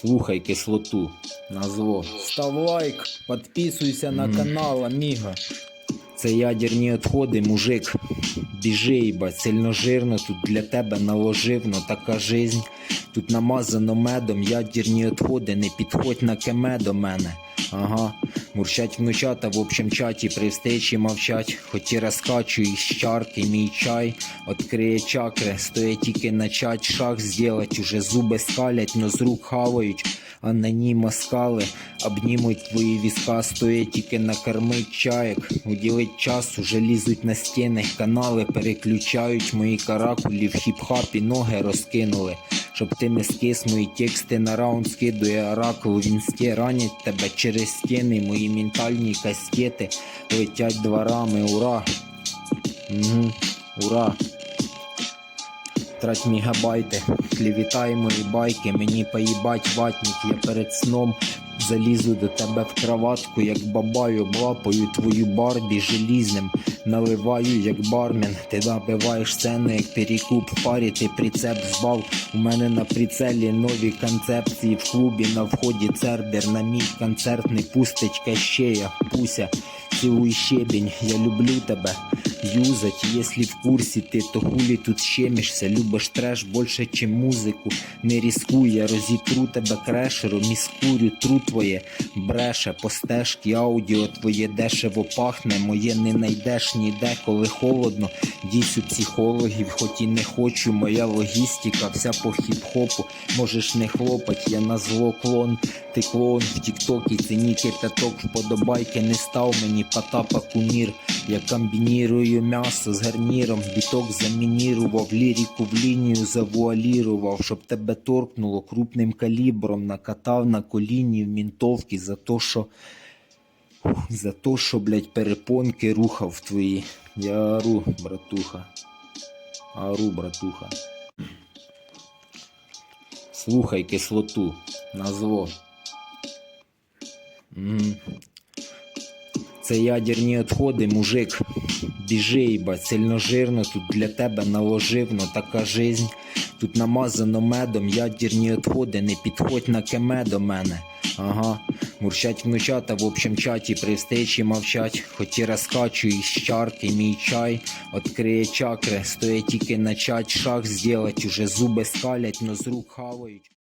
Слухай кислоту. Назло. Став лайк, підписуйся на канал, Аміга. Це ядерні відходи, мужик. Біжи, іба, сильно жирно, тут для тебе наложив, но така жизнь. Тут намазано медом, ядерні відходи, не підходь на кеме до мене. Ага, мурчать внучата в общем чаті, при встречі мовчать, хоч і розкачу із чарки мій чай, откриє чакри, стоїть тільки начать шах зділать, уже зуби скалять, но з рук хавають, а на ній маскали, обнімуть твої віска, стоїть тільки накормить чаєк, уділить час, уже лізуть на стіни, канали переключають, мої каракулі в хіп-хапі ноги розкинули. Щоб ти не скис, мої тексти на раунд скидує оракул в інсті ранять тебе через стіни, мої ментальні кастети летять дворами, ура! Угу, ура! Трать мегабайти, клівітай мої байки, мені поїбать ватник, я перед сном залізу до тебе в кроватку, як бабаю, облапаю твою барбі желізним, наливаю як бармен, ти набиваєш сцену, як перекуп в парі, ти прицеп збав. У мене на прицелі нові концепції в клубі на вході цербер на мій концерт не пустить кащея, пуся. Цілуй щебінь, я люблю тебе юзать, если в курсі ти, то хулі тут щемишся, любиш треш більше, чим музику. Не рискуй, я розітру тебе крешером і скурю тру твоє бреше, по стежки аудіо твоє дешево пахне, моє не найдеш ніде, коли холодно. Дійсь у психологів, хоч і не хочу, моя логістика, вся по хіп-хопу. Можеш не хлопать, я на зло клон. Ти клоун в тіктокі, це ніки п'яток, вподобайки не став мені Потапа кумір. Я комбінірую м'ясо з гарніром, біток замінірував, ліріку в лінію завуалірував, щоб тебе торкнуло крупним калібром, накатав на коліні в мінтовки за то, що. За то, що, блядь, перепонки рухав твої. Я ору, братуха. Ору, братуха. Слухай кислоту. Назло. Це ядерні відходи, мужик. Біжи, їбать, сильно жирно, тут для тебе наложив, но така жизнь. Тут намазано медом, ядерні відходи, не підходь на кеме до мене. Ага, мурчать внучата в общем чаті, при встречі мовчать, хоч і розкачу із чарки мій чай, откриє чакри, стоїть тільки начать шаг сделать, уже зуби скалять, но з рук хавають.